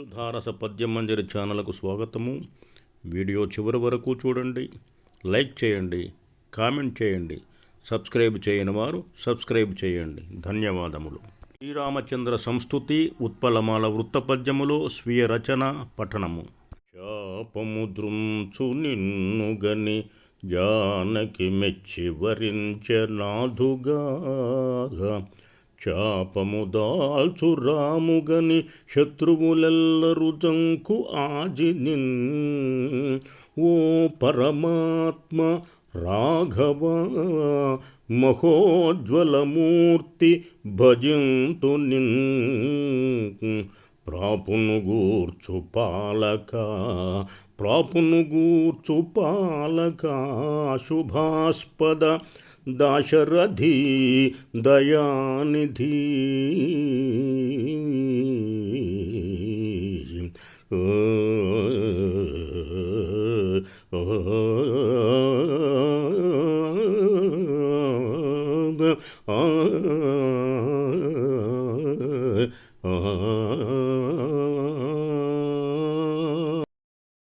సుధారస పద్యమంజరి ఛానల్కు స్వాగతము. వీడియో చివరి వరకు చూడండి. లైక్ చేయండి. కామెంట్ చేయండి. సబ్స్క్రైబ్ చేయని వారు సబ్స్క్రైబ్ చేయండి. ధన్యవాదములు. శ్రీరామచంద్ర సంస్థుతి ఉత్పలమాల వృత్తపద్యములో స్వీయ రచన పఠనము. శాపముద్రుంచు నిన్నుగని జానకి మెచ్చి వరించ నాధుగా దాల్చు రాముగని శత్రువులెల్లరు జంకు ఆజినిన్ ఓ పరమాత్మ రాఘవ మహోజ్వలమూర్తి భజింతు నిన్. ప్రాపును గూర్చు పాలక ప్రాపును గూర్చు పాలక శుభాస్పద దాశరథి దయానిధి ఓ, ఓ, ఆ, ఆ,